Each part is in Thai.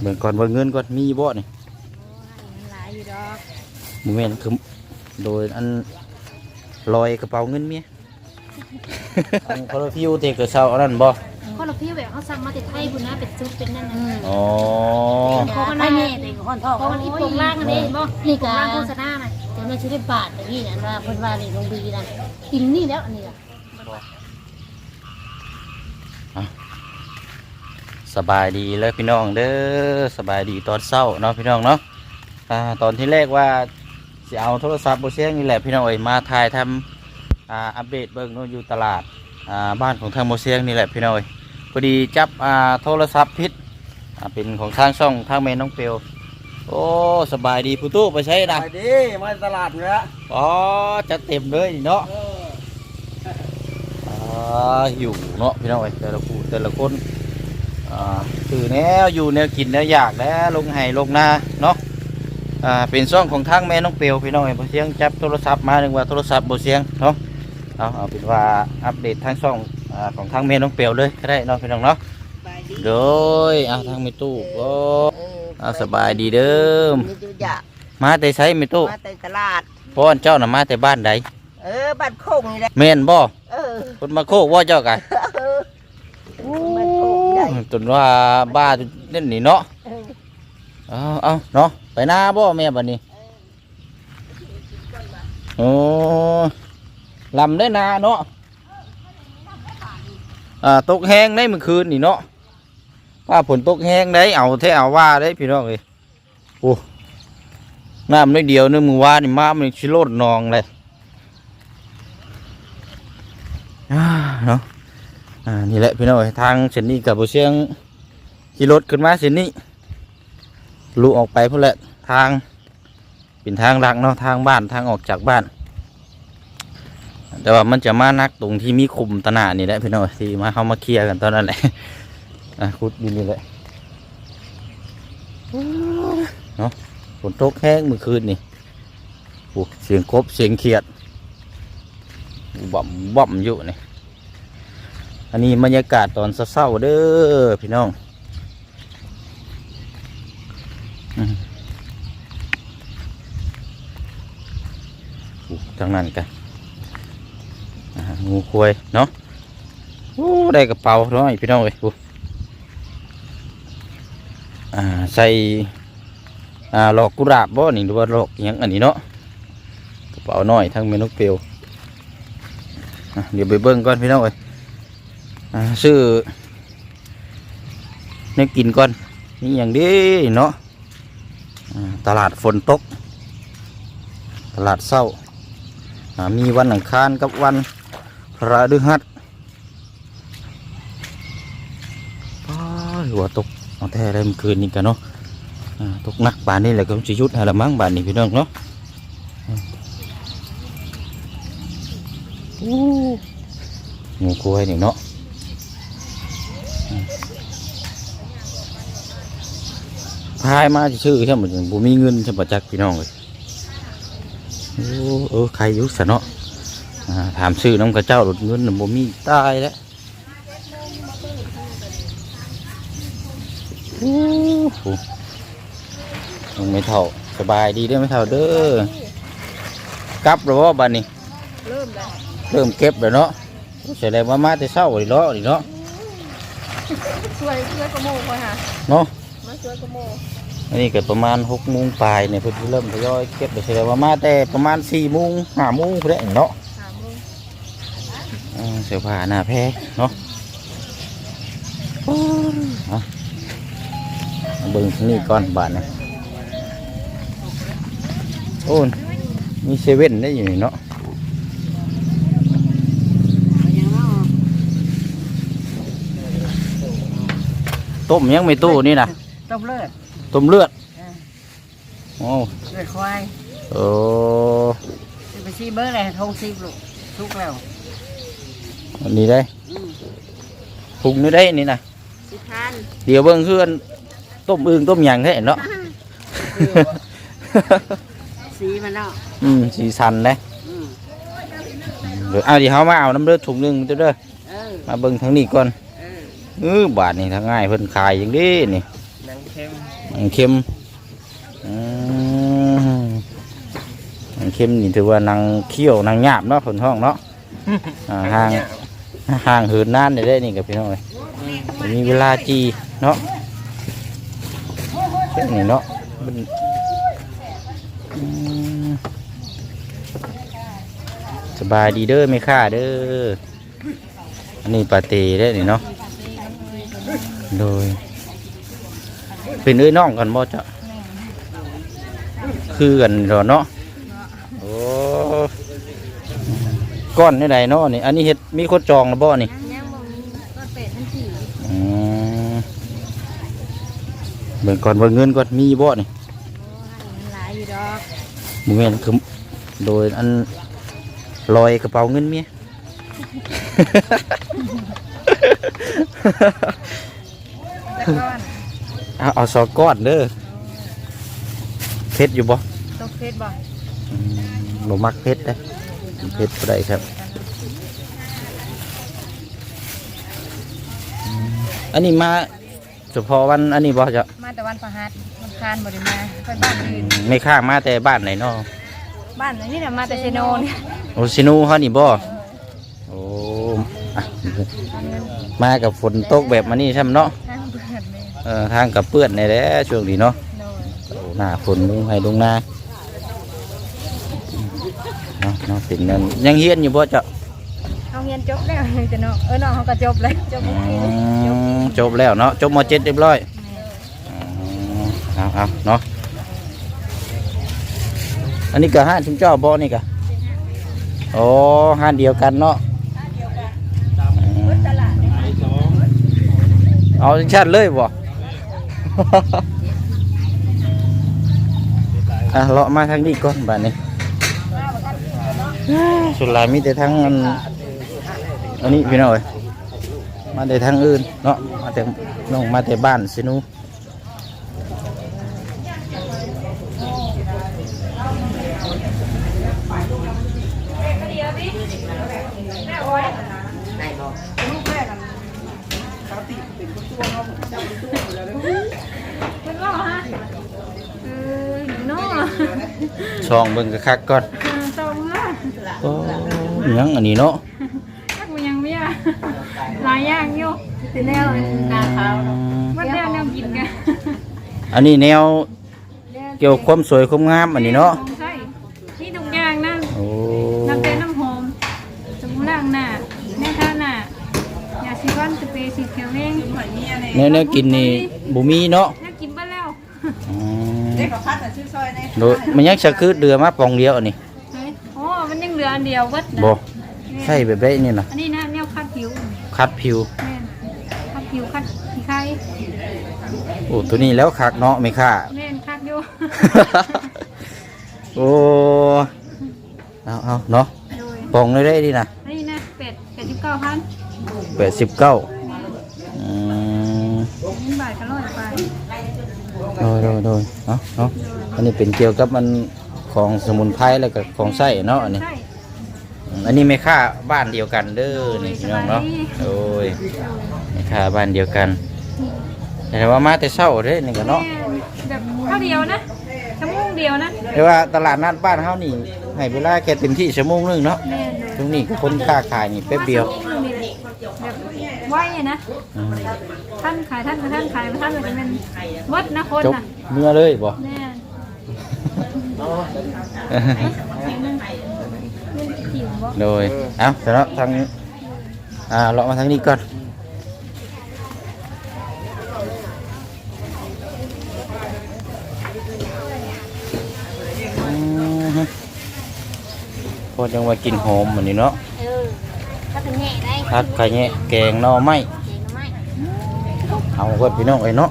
เบิ่งก่อนเบิ่งเงินก่อนมีบ่นี่มันหลายอยู่ดอกบ่แม่นคือโดยอันลอยกระเป๋าเงินเมียอันคอร์ฟิวเทกระเซาอันนั้นบ่เพราะเราพี่แบบเขาสั่งมาติดไทยพุ่นนะเป็นซุปเป็นนั่นน่ะอ๋อเขาก็ไอ้น่านี่เด็กคนท้องเพราะมันอีโปงล่างอันนี้เห็นบ่นี่โปกางล่างโฆษณาน่ะแต่ไม่ใช่ได้บาทอย่างนี้นะว่าคนว่านี่ลงบีนะกินนี่แล้วอันนี้ล่ะ สบายดีเลยพี่น้องเด้อสบายดีตอนเช้าเนาะพี่น้องเนาะอ่าตอนที่แรกว่าสิเอาโทรศัพท์บ่เสียงนี่แหละพี่น้องเอ้ยมาถ่ายทำอ่าอัปเดตเบิ่งเนาะอยู่ตลาดอ่าบ้านของทางบ่เสียงนี่แหละพี่น้องเอ้ยพอดีจับอ่าโทรศัพท์พิษอ่าเป็นของทางช่องทางเมน้องเปียวโอ้สบายดีผู้ตู้ไปใช้นะไปดิมาตลาดนี่ละอ๋อจะเต็มเลยนี่เนาะอ่าอยู่เนาะพี่น้องเอ้ยแต่ละผู้แต่ละคน อ่าคือแนวอยู่แนวกินแนวอยากแล้วลงไห้ลงนาเนาะอ่าเป็นช่องของทางแม่น้องเปียวพี่น้องเอ้ยบ่เสียงจับโทรศัพท์มานึกว่าโทรศัพท์บ่เสียงเนาะเอาเอาเป็นว่าอัปเดตทางช่องอ่าของทางแม่น้องเปียวเลยก็ได้เนาะพี่น้องเนาะโดยเอาทางมีตู้ก็เอาสบายดีเด้อมีจุจะมาแต่ใช้มีตู้มาแต่ตลาดพ่อเจ้าน่ะมาแต่บ้านใดเออบ้านโคงนี่แหละแม่นบ่เออคนมาโคกว่าเจ้ากัน เออบ้านโคงใหญ่จนว่าบ้าเล่นนี่เนาะเออเอาเอาเนาะไปหน้าบ่แม่บัดนี้โอ้ลำได้นาเนาะอ่าตกแห้งได้เมื่อคืนนี่เนาะว่าฝนตกแห้งได้เอาแท้เอาว่าได้พี่น้องเอ้ยโอ้น้ำน้อยเดียวนึงมือว่านี่มามันชิโลดนองเลยอ่าเนาะ อ่านี่แหละพี่น้องเอ้ยทางเส้นนี้กับเสียงขี่รถขึ้นมาเส้นนี้ลุออกไปพุ่นแหละทางเป็นทางหลักเนาะทางบ้านทางออกจากบ้าน แต่ว่ามันจะมานักตรงที่มีคุมตะหนานี่แหละพี่น้องเอ้ยที่มาเข้ามาเคลียร์กันตอนนั้นแหละอะคุดอยู่นี่แหละเนาะฝนตกแห้งเมื่อคืนนี่โอ้เสียงกบเสียงเขียดบ่มบ่มอยู่นี่ อันนี้บรรยากาศตอนเศร้าๆเด้อพี่น้องทางนั้นกันงูควยเนาะโอ้ได้กระเป๋าน้อยพี่น้องเลยใส่หลอกกุหลาบบ่นี่หรือว่าหลอกยังอันนี้เนาะกระเป๋าน้อยทั้งเมนกเปียวเดี๋ยวไปเบิ่งก่อนพี่น้องเอ้ย ซื้อนี่กินก่อนนี่อย่างดีเนาะตลาดฝนตก ตลาดเศร้า มีวันอังคารกับวันพระฤหัสหัวตกเอาแท้ได้มื่อคืนนี้กันเนาะตกหนักบานนี้แหละก็จะยุดให้ละมั้งบานนี้พี่น้องเนาะอืมโอ้งูกล้วยนี่เนาะ พายมาชื่อใช่ไหมบุมีเงินใช่ปะจักพี่น้องเลยโอ้เออใครอยุสะเนาะอ่าถามชื่อน้ำกระเจ้าหลุดเงินน่ะบุมีตายแล้วโอ้โหยังไม่เท่าสบายดีได้อไม่เท่าเด้อกลับหรือว่าบ้านนี้เริ่มแล้วเริ่มเก็บแล้วเนาะแสดงว่ามาแต่เช้าเลยเนาะนี่เนาะช่วยช่วยกระโมงไปค่ะเนาะมาช่วยกระโมง อันนี้ก็ประมาณหกโมงปลายเนี่ยเพิ่นสิเริ่มทยอยเก็บได้แสดงว่ามาแต่ประมาณสี่โมงห้าโมงพุ่นแหละเนาะสามโมงอ่าเสื้อผ้าหน้าแพรเนาะเอาเอาเบิ่งทางนี้ก่อนบาทนะโอ้ยมีเซเว่นได้อยู่นี่เนาะอย่างนั้นต้มยังไม่ตู้นี่นะ ต้มเลือด ต้มเลือดโอ้เลือดควายโอ้จะไปซีเบอร์อะไรทงซีบลูกทุกแล้วอันนี้ได้พุงนี่ได้นี่นะสิพันเดี๋ยวเบิ่งเพื่อนต้มอึ่งต้มหยังให้เนาะ สีมันเนาะอืมสีสันเลยอืมเดี๋ยวเอาเดี๋ยวเขามาเอาน้ำเลือดถุงหนึงเด้อเด้อเออมาเบิ่งทางนี้ก่อนเออ เออบาทนี่ทางง่ายเพิ่นขายอย่างนี้นี่นางงเค็มหนัง เค็มอืมหนังเค็มนี่ถือว่าหนังเคี่ยวหนังหยาบเนาะผลห้องเนาะอ่าห่างห่างเหินนานได้ได้นี่กับพี่น้องเลยมีเวลาจีเนาะเช่นนี่เนาะมันอืมสบายดีเด้อไม่ค่าเด้ออันนี้ปาเต้ได้อนี่เนาะโดย เป็นเอ้ยน้องกันบ่จ้ะคือกันเหรอเนาะโอ้ก้อนนี่ใดเนาะนี่อันนี้เฮ็ดมีคนจองแล้วบ่นี่ยังบ่มีก็เป็ดทั้งสี่อืมเบิ่งก่อนเบิ่งเงินก่อนมีบ่นี่หลายอยู่ดอกบ่แม่นคือโดยอันลอยกระเป๋าเงินเมียตะก้อน เอาเอาสองก้อนเด้อเพชรอยู่บ่ตกเผ็ดบ่อืมบ่มักเพชรเด้อเพชรบ่ได้ครับ อันนี้มาเฉพาะวันอันนี้บ่จะมาแต่วันประหัสวันคานบ่ได้มาไปบ้านอื่นไม่ข้างมาแต่บ้านไหนเนาะบ้านนี่น่ะมาแต่เซโนเนี่ยโอซินูเฮานี่บ่โอ้อะมากับฝนตกแบบมานี่ใช่ไหมเนาะ ทางเบื่อนเลยเออทางกับเปื้อนในแหล้วช่วงนี้เนาะโดนโอ้หน้าฝนลงให้ลงหน้าเนาะเนาะเป็นนั่นยังเฮียนอยู่บ่เจ้าเอาเรียนจบแล้วแต่น้องเออน้องเขาก็จบเลยจบอืเมื่อกี้จบมจบแล้วเนาะจบมเจ็ดเรียบร้อยอ๋อเอาเอาเนาะอันนี้ก็ห้านชุมเจ้าบ่นี่ก็โอ้ห้านเดียวกันเนาะอืมเอาจังชัดเลยบ่ อะเลาะมาทางนี้ก่อนบ้านนี้สุดหลายมีแต่ทั้งอันอันนี้พี่น้อยมาแต่ทางอื่นเนาะมาแต่น้องมาแต่บ้านสิหนู ช่องเบิ่งคักๆก่อนตรงละโอ้ยังอันนี้เนาะทักมันยังไม่อะหลายอย่างอยู่เป็นแนวตาขาวว่าแนวแนวกินกันอันนี้แนวเกี่ยวความสวยความงามอันนี้เนาะใช่นี่ทุกอย่างนั่นโอ้น้ำเต้นน้ำหอมสมุนล้างหน้าแน่ท่าหน้ายาสีฟันสเปรย์สีเขียวเองแนวแนวกินนี่บุมีเนาะ น่ากินบ้าแล้ว อืม โดยมันยังจะคือเดือมาปองเดียวอันนี้เฮ้ยโอ้มันยังเหลืออันเดียววัดนะบ่ใช่แบบได้นี่นะอันนี้นะแนวคัดผิวคัดผิว แม่นคัดผิวคัดขี้ไข่โอ้ตัวนี้แล้วคักเนาะไม่ค่า แม่นคัดอยู่ โอ้เอาเอาเนาะโดยปองเลยได้ดีนะอันนี้นะเป็ดเป็ดสิบเก้าพันแปดสิบเก้าอืมนี่บาทก็ร้อยไปโดยโดยโดยเนาะเนาะ อันนี้เป็นเกี่ยวกับมันของสมุนไพรแล้วก็ของไส้เนาะอันนี้ใช่อืมอันนี้ไม่ค่าบ้านเดียวกันเด้อนี่พี่น้องเนาะโอ้ยไม่ค่าบ้านเดียวกันแต่ว่ามาแต่เช้าเด้นี่ก็เนาะแม่แบบเท่าเดียวนะชั่วโมงเดียวนะแต่ว่าตลาดนัดบ้านเฮานี่ให้เวลาแค่เต็มที่ชั่วโมงหนึงเนาะแม่นเลยตรงนี้ก็คนค้าขายนี่แป๊บเดียวแบบไหวอะนะอืมท่านขายท่านกับท่านขายท่านก็จะเป็นวัดนะคนจบน่ะเมื่อเลยบ่แม่นหิวบ่ โดยเอ้าแต่เนาะทางอ่าเลาะมาทางนี้ก่อนอืมฮึพอจังว่ากินหอมเหมือนนี้เนาะเออถ้าเป็นแง่ได้ผัดไข่แงะแกงหน่อไม้เก่งไหมเอาก็พี่น้องไอ้เนาะ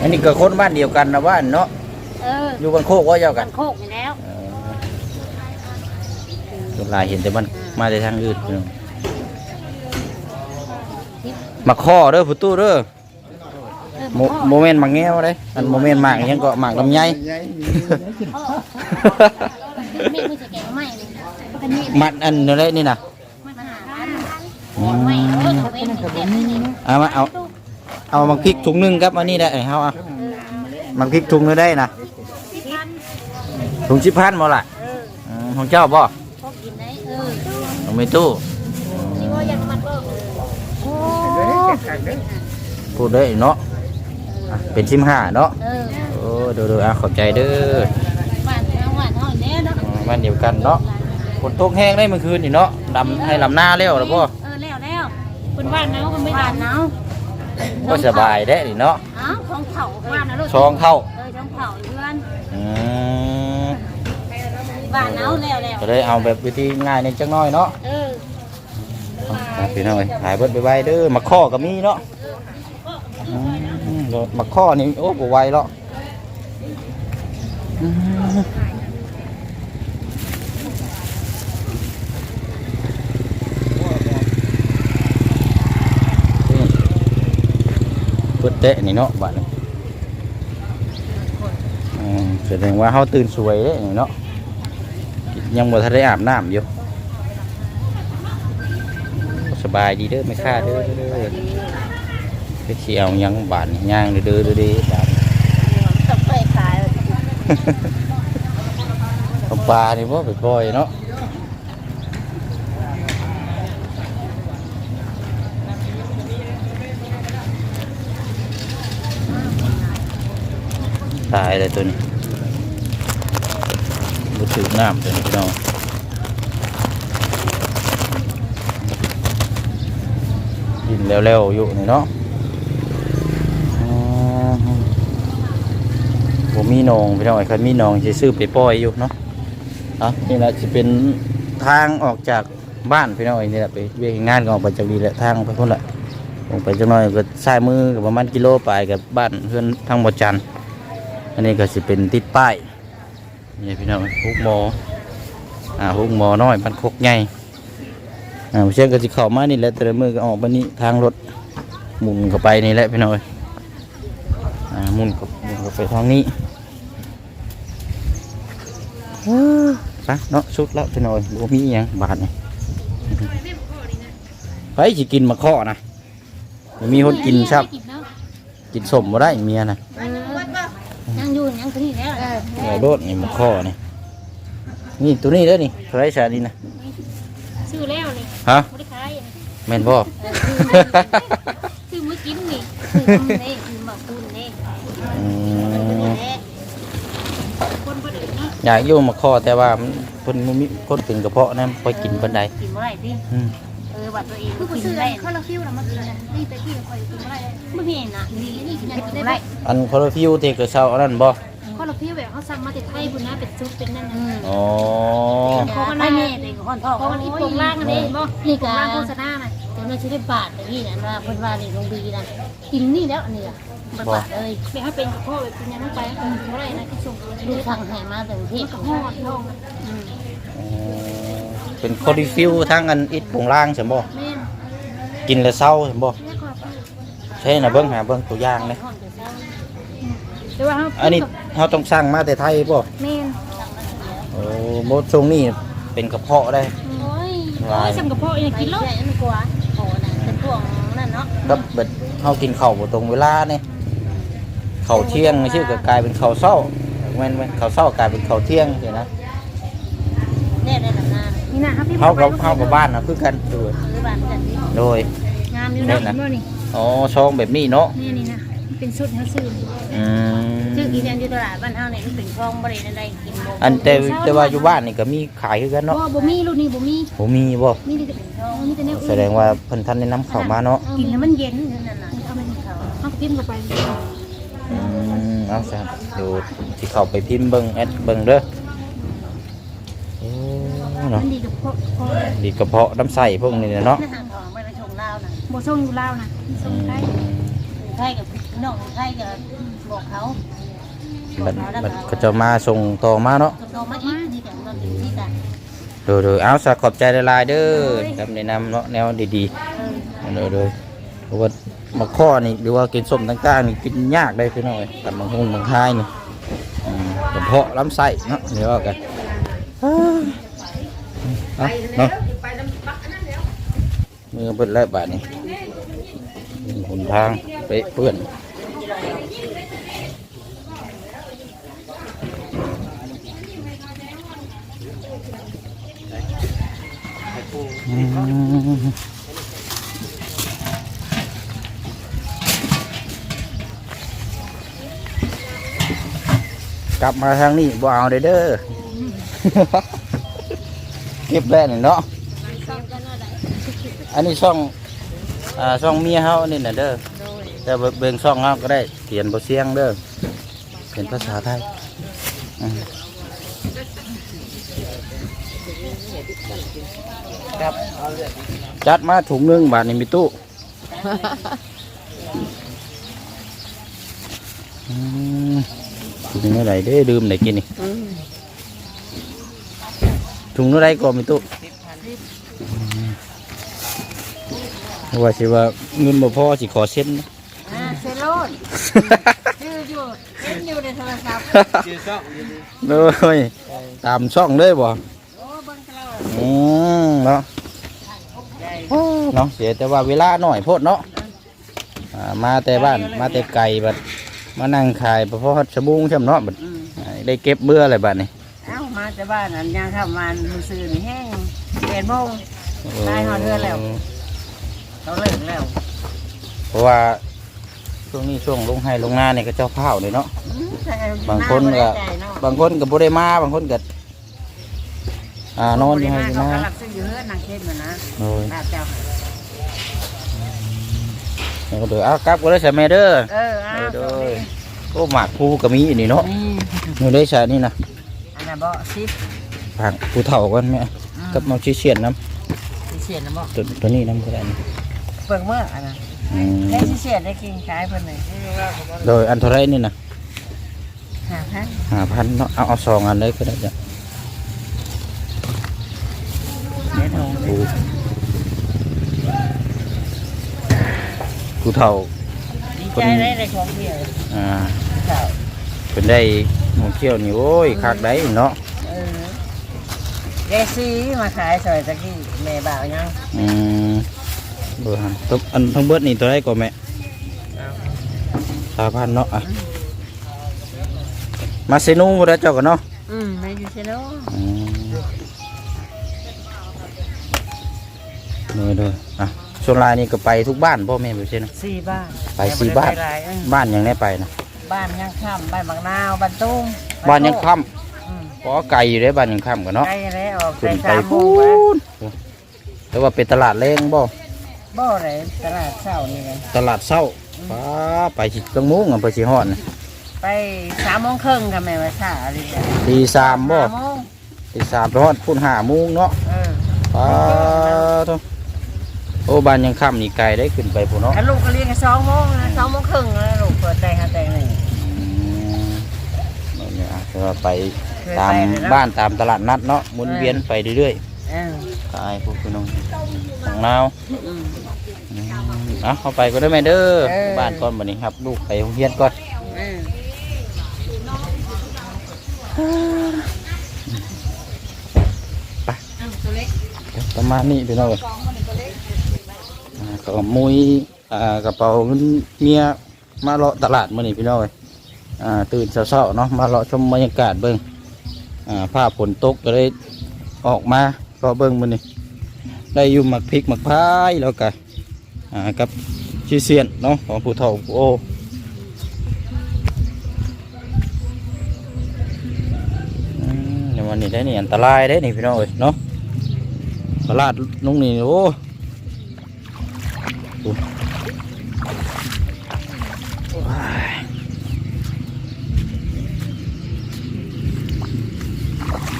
อันนี้ก็คนบ้านเดียวกันนะบ้านเนาะเอออยู่บ้านโคกว่าเจ้ากักันนโคกอยู่แล้วเออส่วนหลายเห็นแต่มันมาแต่ทางอื่นพี่น้องมาข้อเด้อผู้ตู้เด้อเออโมโมเมนต์มักแง้วเด้อันโมเมนต์มากอิหยังก็มากลำไยเออแม่ไม่ใช่แกงไม่เลยอันนี้มัดอันนั่นแหละนี่น่ะมันหาพันไม่เออเว้นเก็บนี่เอามาเอาเอา เอามาพริกถุงหนึงครับอันนี้ได้เฮาเอามาพริกถุงนึงได้นะถุงสิพันบ่ล่ะมของเจ้าบ่พอกินได้เออของไม่ตู้นี่ว่ายากมันก็โอ้พูดได้เนาะอะเป็นสิบห้าเนาะเออโอ้ดูดูอะขอบใจเด้อบ้านเฮาบ้านเฮาแน่เนาะอืมมันเดียวกันเนาะฝนตกแห้งได้เมื่อคืนนี่เนาะดำให้ลำหน้าแล้วหรือบ่เออแล้วแล้วคุณบ้านเนาก็ไม่บ้านเนา ก็สบายได้นี่เนาะอ้าวของเผาบ้านนะลูกซองเข้าเออของเผาเพื่อนอืมบ้านเนาแล้วแล้วก็เลยเอาแบบวิธีง่ายนิดจังน้อยเนาะเออเอาพี่น้องเอ้ยขายเบิดไปไว้เด้อมาข้อก็มีเนาะอืมเดี๋ยวมาข้อนี่โอ้บ่ไหวหรอกอืม เปิดเตะนี่เนาะบัดนี้อืมแสดงว่าเขาตื่นสวยเด้นี่เนาะยังบ่ทันได้อาบน้ำอยู่สบายดีเด้อไม่ค่าเด้อเด้อไปเที่ยวยังบานย่างเด้อเด้อเด้อเด้อบานต้องไปขายเอาปลานี่บ่ไปปล่อยเนาะตายเลยตัวนี้บ่ถึงน้ำตัวนี้พี่น้องกินเร็วๆ อยู่นี่เนาะอืมผมมีนองพี่น้องไอ้คันมีนองจะซื้อไปปล่อยอยู่เนาะเอะนี่แหละจะเป็นทางออกจากบ้านพี่น้องไอ้นี่แหละไปเวียงานก็ออกไปจากนีแหละทางไปพุ่นแหละลงไปจังน้อยก็ซ้ายมือก็ประมาณกิโลไปกับบ้านเพื่อนทางหมดจันทร์ อันนี้ก็จะเป็นติดป้ายนี่พี่น้องฮุกหมออ่าฮุกหมอน้อยบ้านโคกใหญ่อ่าเชื่อก็จะเข้ามานี่แหละแต่ละมือก็ออกมานี่ทางรถหมุนเข้าไปนี่แหละพี่น้องอ้ยอ่าหมุนกับหมุนกับไปทางนี้ไปเนาะสุดแล้วพี่น้อยบ่มีอหยังบาทนี่ไปสิกินมะข้อนะมีคนกินครับกินสมบ่ได้เมียนะ เออยังอยู่ยังที่นี่แล้วเออเดี๋ยวโดดนี่มะข้อนี่นี่ตัวนี้เด้อนี่เท่าไรชานี่นะซื้อแล้วนี่ฮะบ่ได้ขายแม่นบ่ ซื้อมื้อกินนี่ซื้อนี่ซื้อมาคูนนี่อืมแหละคนบ่ได้เนาะอยากอยู่มะข้อแต่ว่ามันเพิ่นบ่มีคนเป็นกระเพาะนะบ่ค่อยกินปานใดกินบ่ได้ติอืมเออบัดตัวเองคือกินซื้อได้คอลาฟิวน่ะมากินน่ะนี่แต่ที่คอยกินบ่ได้เลยบ่เห็นน่ะนี่นี่กินได้บ่ได้อันคอร์ฟิวเทกระเช้าอันนั้นบ่ คอลาฟิวแบบเขาสั่งมาแต่ไทยพุ่นนะเป็นซุปเป็นนั่นอืน่ะมอ๋อเพราะว่าแม่เด็กคนท้องเพราะมันอีโปงล่างอันนี้บ่นี่โปกางล่างโฆษณาน่ะแต่ไม่ใช่ได้บาทแต่นี่นะว่าเพิ่นว่านี่ลงบีนะกินนี่แล้วอันนี้อะมันบาทเลยแบบเขาเป็นกระเพาะแบบเป็นยังต้องไปอืมบ่ได้นะที่ส่งดูทางแห่มาแต่กรุงเทพกระเพาะท้องอืมอ๋อเป็นคอร์ฟิวทั้งอันอิดโปงล่างใช่บ่แม่นกินแล้วเศร้าใช่บ่แม่คอลาฟิวใช่นะเบิ่งหาเบิ่งตัวอย่างเลย แต่ว่าเขาอันนี้เราต้องสั่งมาแต่ไทยบ่แม่นโอ้โมดช่วงนี้เป็นกระเพาะได้ โอ้ยลายสั่งกระเพาะอย่างกิกินนแล้แล้ววมันกลัวโอ้น่ะเป็นพวกนั่นเนาะครับเบิดเฮากินข้าวบ่ตรงเวลานี่ข้าวเที่ยงชื่อก็กลายเป็นข้าวเช้าแม่นแม่นข้าวเช้ากลายเป็นข้าวเที่ยงเดี๋ยวนะแน่ได้หลังนานนี่นะครับพี่เฮากับเฮากับบ้านน่ะคือกันโดยหรือบ้านกันนี่โดยงามอยู่แน่นะนะเมื่อนี่อ๋อช่องแบบนี้เนาะนี่นี่นะ เป็นชุดเขาซื้ออืมชื่อกินกันอยู่ตลาดบ้านเฮาเนี่ยมันเป็นคลองบ่ได้ได้กินบ่อันแต่แต่ว่าอยู่บ้านนี่ก็มีขายคือกันบ่เนาะบ่มีรุ่นนี้บ่มีบ่มีบ่มีแต่มีแต่แนวอื่นแสดงว่าเพิ่นท่านได้นำเข้ามาเนาะกินแล้วมันเย็นนั่นน่ะเอาไปเขาเอาพิมพ์เข้าไปอืมเอาซะเดี๋ยวสิเข้าไปพิมพ์เบิ่งแอดเบิ่งเด้อโอ้เนาะมันดีกับพวกพวกดีกระเพาะน้ำใส่พวกนี้เนี่ยเนาะนั่นทองไม่ได้ชงลาวน่ะบ่ส่งอยู่ลาวนะส่อืงมไทยไทยกับ น้องไทยกับบอกเขาบัดบัดเขาจะมาส่งต่อมาเนาะโตมาอีกนี่แต่นอนอยู่ที่กันเดี๋ยวเดี๋ยวเอาซะขอบใจหลายๆเด้อคำแนะนำเนาะแนวดีเออๆเดี๋ยวเดี๋ยวเพราะว่ามาข้อนี่หรือว่ากินส้มต่างๆนี่กินยากได้พี่น้อยแต่บางหงบางท้ายนี่อืมกระเพาะลำไส้เนาะเดี๋ยวว่ากันเอาเนาะ มือเปิดแล้วบาดนี้หนทางไปเปื้อนอืม กลับมาทางนี้บ่เอาเด้อเด้อเก็บแล้วนี่เนาะอันนี้ช่องอ่าช่องเมียเฮาอันนี่น่ะเด้อโดย แต่เบิ่งเบิ่งช่องเฮาก็ได้เขียนบ่เสียงเด้อเขียนภาษาไทยอืมจัดมาถุงหนึงบาทนี่มีตู้ อืมถุงเท่าไหร่เด้อดื่มได้กินนี่ อืมถุงเท่าไหร่ก็มีตู้ว่าสิว่าเงินบ่พอสิขอเส้นนะอ่าเซโลน ชื่ออยู่เล่นอยู่ในโทรศัพท์เลยตามช่องเลยบ่โอ้เบิ่งกระโดดอืมเนาะโอ้เนาะเสียแต่ว่าเวลาหน่อยโพดเนาะอ่ามาแต่บ้านมาแต่ไก่บัดมานั่งขายเพราะสบูงใช่เนาะบัดอืมอ่าได้เก็บเบื่ออะไรบัดนี่เอ้ามาแต่บ้านอันยังเข้ามามือซื้อนี่แห้งเปลี่ยนโมง ได้ฮอดเดือนแล้ว เขาเลิกแล้ว เพราะว่า ช่วงนี้ช่วงลงให้ลงหน้าเนี่ยก็เจ้าข้าวเลยเนาะอืมแต่บางคนหก็บ่ได้ใจเนาะบางคนก็บ่ได้มาบางคนก็อ่านอนอยู่ให้อยู่เขานะก็รักซื้ออยู่เฮือนนางเข้มอยู่นะโอ้ยแบบเจ้าแล้วก็เดี๋ยวเอากลับก็ได้ใส่แม่เด้อเออเอาเด้อโอ้หมากภูก็มีอันนี้เนาะนี่นี่ได้ใส่นี่นะอันนั้นบ่ซิปผักผู้เฒ่ากันแม่อืมกับมาชี้เชียนน้สิเสียนนะบ่ำตัวตัวนี้น้ำก็ได้นะเปิงเมื่ออันนั้น อืมได้สิเสียนได้กินขายเพิ่นเลยโดยอันเท่าไรนี่นะหาพันห้าพันเนาะเอาเอาสองอันเลยก็ได้จ้ะเดี๋ยวโทรผู้ผู้เฒ่า ดีใจได้ในของเที่ยวอ่าเจ้าเป็นได้หมูเขี้ยวนี่โอ้ยคักได้เนาะเออเดซี่มาขายซอยตะกี้แม่บ่าวยังอืม เบอร์หันตัวอันทั้งเบิดนี่ตัวไรก็แม่สามพันเนาะอะมาเซนูบ่ได้เจ้ากันเนาะอืมไม่อยู่ใช่เนาะอืมเลยเลยอะส่วนลายนี่ก็ไปทุกบ้านพ่อแม่ไปใช่ไหมสี่บ้านไปสี่บ้าน แต่บ่ได้ไปหลยเออบ้านยังได้ไปนะบ้านยังค่ำบ้านบางนาวบ้านตุ้งบ้านยังค่อืมำเพราะไก่อยู่ได้บ้านยังค่ำกันเนาะ ใกล้แล้วออกขึ้ใส่นไปสามโมพูงแล้วนแต่ว่าเป็นตลาดแรงบ่ บ่อไหนตลาดเช้านี่ไงตลาดเศร้าป้าไปสิจังมุ้งอะไปสิฮอดน่ะไปสามโมงครึ่งกับแม่ว่าช้าอะไรอย่างตีสามบ่สามโมงตีสามไปฮอดพุ่นห้าโมุ้งเนาะเออป้าโตโอ้บ้านยังค่ำนี่ไกลได้ขึ้นไปพุ่นเนาะแล้วลูกก็เรียนกันสองโมงนะสองโมงครึ่งแล้วลูกเปิดใจหาแต่งหนึ่งอืมนั่นเนี่ยอะแต่ว่าไปเคยตามไปเลยเนาะบ้านตามตลาดนัดเนาะหมุนเวียนไปเรื่อยเออๆ ตายพวกพี่น้องของนาวอืมอืมอะเข้าไปก็ได้ไหมเด้อเออ บ้านก่อนบัดนี้ครับ ลูกไปโรงเรียนก่อนเออประมาณนี้พี่น้องเอ้ยอ่าก็มุยอ่ากระเป๋าเงินเมียมาเลาะตลาดมื้อนี้พี่น้องเอ้ยอ่าตื่นเช้าๆเนาะมาเลาะชมบรรยากาศเบิ่งอ่าผ้าฝนตกก็เลยออกมา ก็เบิ่งมื้อนี้ได้อยู่หมักพริกหมักพายแล้วก็อ่ากับชื่อเสียนเนาะของผู้เฒ่าผู้โออืมเดี๋ยววันนี้ได้นี่อันตรายได้นี่พี่น้องเอ้ยเนาะตลาดลุงนี่โอ้โอ้ย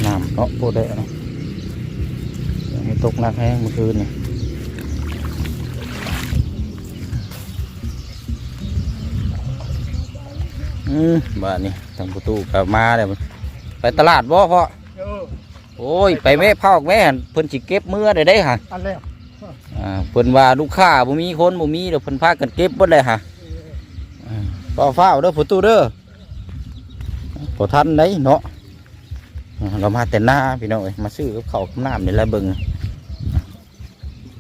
น้ำเนาะโปรได้เนาะ ยังไม่ตกหนักแห้งเมื่อคืนนี่อืมบ้านนี่ทางประตูกลับมาเลยไปตลาดบ่พ่อโอ้ย ไปแม่พอกแม่หั่นเพิ่นสิเก็บเมื่อได้ได้ฮะอันแล้วอ่าเพิ่นว่าลูกค้าบ่มีคนบ่มีเดี๋ยวเพิ่นพากันเก็บเบิดเลยฮะอ่าเฝ้าเฝ้าเด้อผู้ตู้เด้อบ่ทันได้เนาะอ่าเรามาแต่หน้าพี่น้องเอ้ยมาซื้อกับเขาวกับน้ำนี่แหละเบิ่ง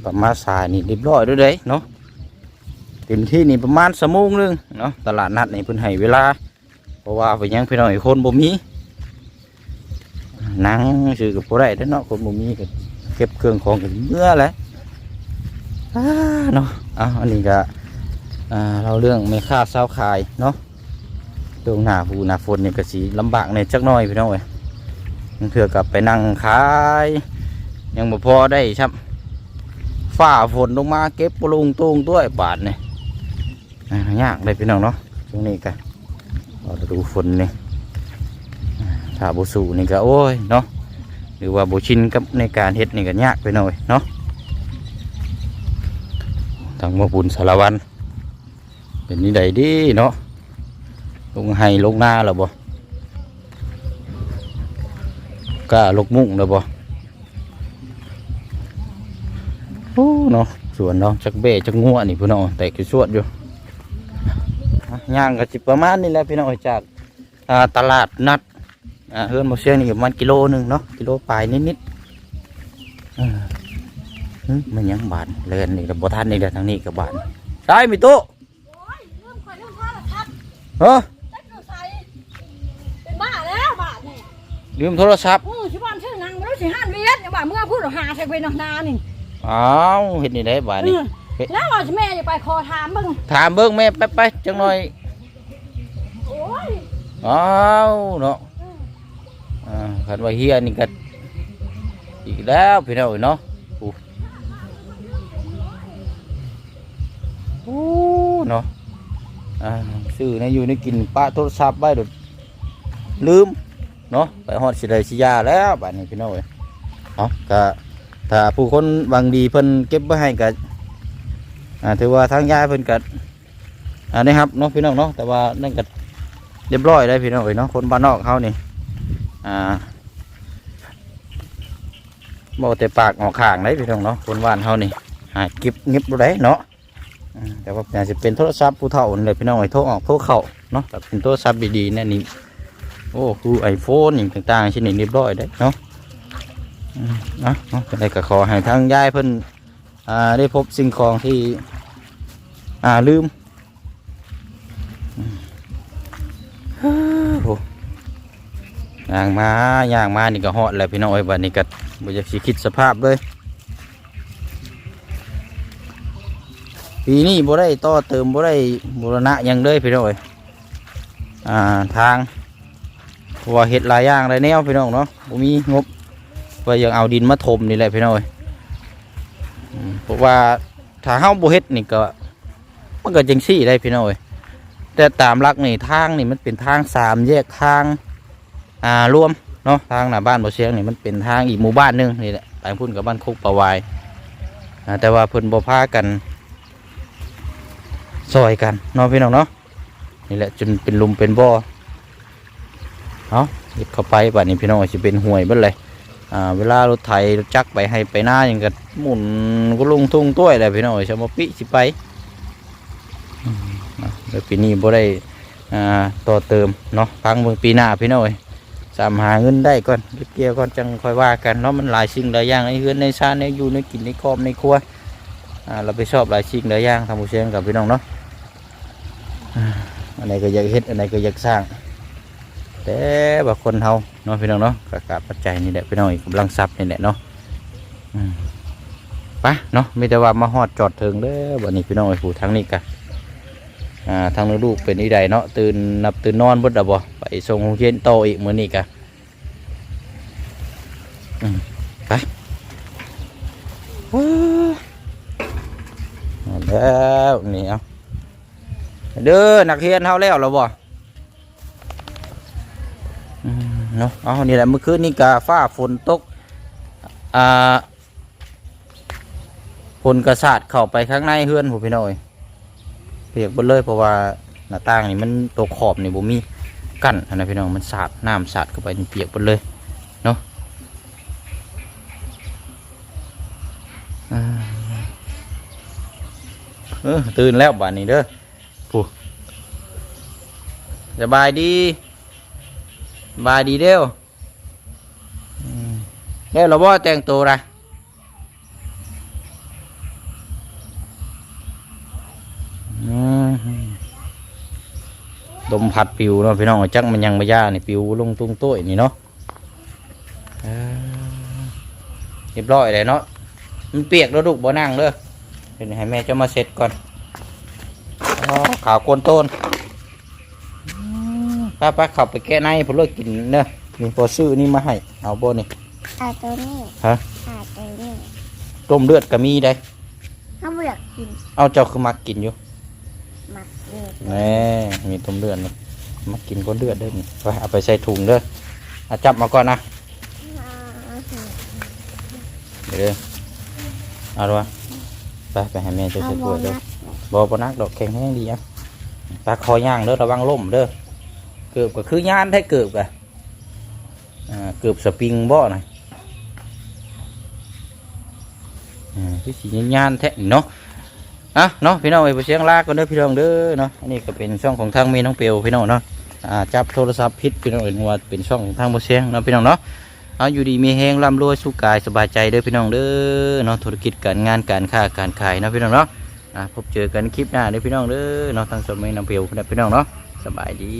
ประมาณสายนี่เรียบร้อยด้วยเด้เนาะเต็มที่นี่ประมาณสมุงนึงเนาะตลาดนัดนี่เพิ่นให้เวลา เพราะว่าไปยังพี่น้องอีกคนบ่มีนั่งซื้อกับบ่ได้เด้เนาะคนบ่มีก็เก็บเครื่องของกันเมื่อแหละอ่าเนาะเอาอันนี้ก็เราเรื่องไม่ค่าเศร้าขายเนาะตรงหน้าฟูหน้าฝนนี่ก็สิลำบากในจักน่อยพี่น้องเอ้ยเถื่อกับไปนั่งขาย ยังบ่พอได้ครับ ฝ้าฝนลงมาเก็บปรุงตุงด้วยบาทนี่อ่ายากเลยพี่น้องเนาะช่วงนี้กันเราดูฝนนี่ถ้าบุสูนี่ก็โอ้ยเนาะหรือว่าบุชินกับในการเฮ็ดนี่ก็ยากไปหน่อยเนาะทางมาบุญสารวันเป็นนี่ใดดีเนาะลงไห้ลงหน้าแล้วบ่กล้าลกมุ่งแล้วบ่ เนาะสวนเนาะจักเบ้จักงัวนี่พี่น้องแตกสวดอยู่อะย่างก็จิประมาณนี้แหละพี่น้องเอ้ยจากอ่าตลาดนัดอ่าเฮือนโมเชียงนี่ประมาณกิโลหนึ่งเนาะกิโลปลายนิดๆอ่าหึมันยังบานเล่นนี่กับบทันนี่เดี๋ยวทางนี้กับบานใช่มีตู้เฮ้อเป็นบ้าแล้วบ้าเนี่ยลืมโทรศัพท์โอ้ชิบานชื่อนางไม่รู้สิห้านเวียนอย่าบ้าเมื่อพูดหาใส่ไปนนานี่ อ้าวเห็นนี่ได้บานนี่เออแล้วว่าแม่จะไปคอถามมึงถามเบิ้งแม่แป๊บไปจังหน่อยโอ้ยอ้าวเนาะอ่าคันว่าเฮียนี่ก็อีกแล้วพี่น้องเอ้ยเนาะโอ้โอ้เนาะอ่าซื้อในอยู่ในกินป้าโทรศัพท์ไว้โดดลืมเนาะไปฮอดสิได้สิยาแล้วบัดนี้พี่น้องเอ้ยเนาะก็ ถ้าผู้คนหวังดีเพิ่นเก็บไว้ให้ก็อ่าถือว่าทางยายเพิ่นก็อ่านี่ครับเนาะพี่น้องเนาะแต่ว่านั่นก็เรียบร้อยได้พี่น้องเอ้ยเนาะคนบ้านนอกเขานี่อ่าบอกแต่ปากออกข้างได้พี่น้องเนาะคนบ้านเขานี่หาเก็บเงียบได้เนาะแต่ว่าอาจจะเป็นโทรศัพท์ผู้เฒ่าเลยพี่น้องไอ้โทรออกโทรเข้าเนาะแต่เป็นโทรศัพท์ดีๆเนี่ยนี่โอ้คือไอโฟนอย่างต่างๆชิ้นนี้เรียบร้อยได้เนาะ นะนาะจะได้ก็ขอให้ทางยายเพิ่นอ่าได้พบสิ่งของที่อาลืมอืมโอ้ย่างมาย่างมานี่ก็ฮอดแล้วพี่น้องไอ้ยบัดนี้ก็บ่อยากสิคิดสภาพเลยปีนี้บ่ได้ต่อเติมบ่ได้บูรณะยังเลยพี่น้องเอ้ยอ่าทางว่าเฮ็ดหลายอย่างหลายแนวพี่น้องเนาะบ่มีงบ ว่ายากเอาดินมาถมนี่แหละพี่น้อยเพราะว่าถ้าเฮาบ่เฮ็ดนี่ก็มันก็จังซี่ได้พี่น้อยแต่ตามหลักนี่ทางนี่มันเป็นทางสามแยกทางอ่ารวมเนาะทางหน้าบ้านบ่เชียงนี่มันเป็นทางอีกหมู่บ้านหนึงนี่แหละไปพุ่นกับบ้านโคกปะวายแต่ว่าเพิ่นบ่พากันซอยกันเนาะพี่น้องเนาะนี่แหละจนเป็นลุมเป็นบ่อเอาเด็ดเข้าไปป่านนี้พี่น้องจะเป็นห่วยเบิดเลย เวลารถไถรถจักไปให้ไปหน้าอย่างกับหมุนก็ลุงทุ่งต้วยเลยพี่น้องชาวมาปิสิไปเดี๋ยวปีนี้บ่ได้ต่อเติมเนาะพังเมืองปีหน้าพี่น้องสามหาเงินได้ก่อนเกี่ยวก่อนจังค่อยว่ากันเนาะมันหลายสิ่งหลายอย่างในเฮือนในชาติในอยู่ในกินในครอบในครัวเราไปชอบหลายชิ้นหลายอย่างทำผู้เชี่ยงกับพี่น้องเนาะอันไหนก็อยากเฮ็ดอันไหนก็อยากสร้าง แต่บางคนเฮาเนาะพี่น้องเนาะกกาปัจจัยนี่แหละพี่น้องอีกกำลังทรัพย์นี่แหละเนาะอืมไปเนาะมีแต่ว่ามาฮอดจอดถึงเด้อวันนี้พี่น้องไอ้ผู้ทางนี้กันอ่าทางลูกเป็นอีใดเนาะตื่นนับตื่นนอนบดดบ่ไปส่งโรงเรียนโตอีกมื้อนี้กันไปว้าเอาแล้วนี่เอาเด้อนักเรียนเท่าแล้วเหราบ่ เนาะเอานี่แหละเมื่อคืนนี่กาฟ้าฝนตกอ่าฝนกระสาดเข้าไปข้างในเฮือนผมพี่น้อยเปียกหมดเลยเพราะว่าหน้าต่างนี่มันตัวขอบนี่บ่มีกั้นนะพี่น้องมันสาดน้ำสาดเข้าไปเปียกหมดเลยเนาะเออตื่นแล้วบ้านนี้เด้อผู้สบายดี บายดีเด้วแล้วเราบ่แต่งตัวนะอืมลมพัดปิวเนาะพี่น้องจักมันยังไม่ย่านี่ปิวลงตุ้งโต้ยนี่เนาะเอ้อเรียบร้อยเลยเนาะมันเปียกแล้วลูกบ่นั่งเด้อเดี๋ยวให้แม่จะมาเสร็จก่อนอ๋อขาวโกนต้น ป้าป้าขับไปแก้ในพอเลิกกินเนอะนี่พอซื้อนี่มาให้ เอาบ่นี่อาตัวนี้ฮะอาตัวนี้ต้มเลือดก็มีได้เขาไม่อยากกินเอาเจ้าคือมักกินอยู่หมักเลยแน่มีต้มเลือดนี่มักกินก้นเลือดเด้อนี่ไปเอาไปใส่ถุงเด้อเอาจับมาก่อนนะเดี๋ยวเด้อเอาดูวะไปไปให้แม่ช่วยเอาใส่บถ้อวยเด้อนัดบอปนักดอกแข็งแห้งดีอะปลาคอย่างเด้อระวังล่มเด้อ เกือบก็คือย่านได้เกือบกะเกือบสปริงบ่หน่อยอ่าพี่สีย่านแท้นี่เนาะอะเนาะพี่น้องไปเชียงลากกันเด้อพี่น้องเด้อเนาะอันนี้ก็เป็นช่องของทางเมน้องเปียวพี่น้องเนาะอ่าจับโทรศัพท์พิษพี่น้องเอ็นว่าเป็นช่องของทางบ่เชียงเนาะพี่น้องเนาะเอาอยู่ดีมีแหงร่ำรวยสุขกายสบายใจเด้อพี่น้องเด้อเนาะธุรกิจการงานการค้าการขายเนาะพี่น้องเนาะอะพบเจอกันคลิปหน้าเด้อพี่น้องเด้อเนาะทางสดไม่นำเปียวพี่น้องเนาะ สบายดี